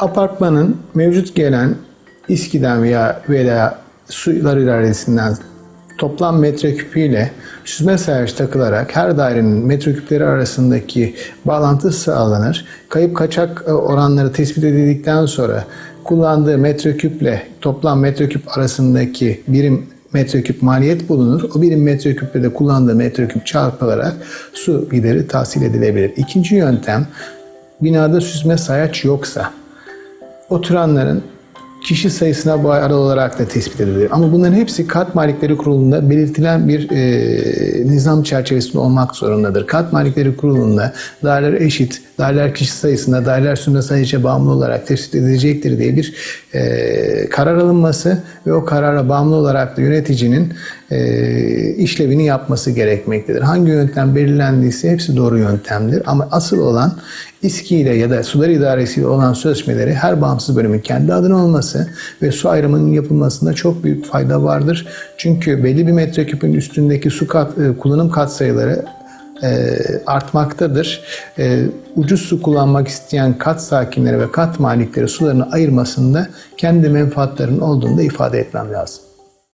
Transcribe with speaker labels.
Speaker 1: apartmanın mevcut gelen İSKİ'den veya veya sular idaresinden toplam metreküpüyle süzme sayacı takılarak her dairenin metreküpleri arasındaki bağlantı sağlanır. Kayıp kaçak e, oranları tespit edildikten sonra kullandığı metreküple toplam metreküp arasındaki birim metreküp maliyet bulunur. O birim metreküple de kullandığı metreküp çarpılarak su gideri tahsil edilebilir. İkinci yöntem binada süzme sayaç yoksa oturanların kişi sayısına bağlı olarak da tespit edilir. Ama bunların hepsi kat malikleri kurulunda belirtilen bir e, nizam çerçevesinde olmak zorundadır. Kat malikleri kurulunda daireler eşit, daireler kişi sayısına, daireler sümme sayıca bağımlı olarak tespit edilecektir diye bir e, karar alınması ve o karara bağımlı olarak da yöneticinin e, işlevini yapması gerekmektedir. Hangi yöntem belirlendiyse hepsi doğru yöntemdir. Ama asıl olan İSKİ ile ya da sular idaresiyle olan sözleşmeleri her bağımsız bölümün kendi adına olması ve su ayrımının yapılmasında çok büyük fayda vardır. Çünkü belli bir metreküpün üstündeki su kat, e, kullanım katsayıları e, artmaktadır. E, ucuz su kullanmak isteyen kat sakinleri ve kat malikleri sularını ayırmasında kendi menfaatlerinin olduğunu da ifade etmem lazım.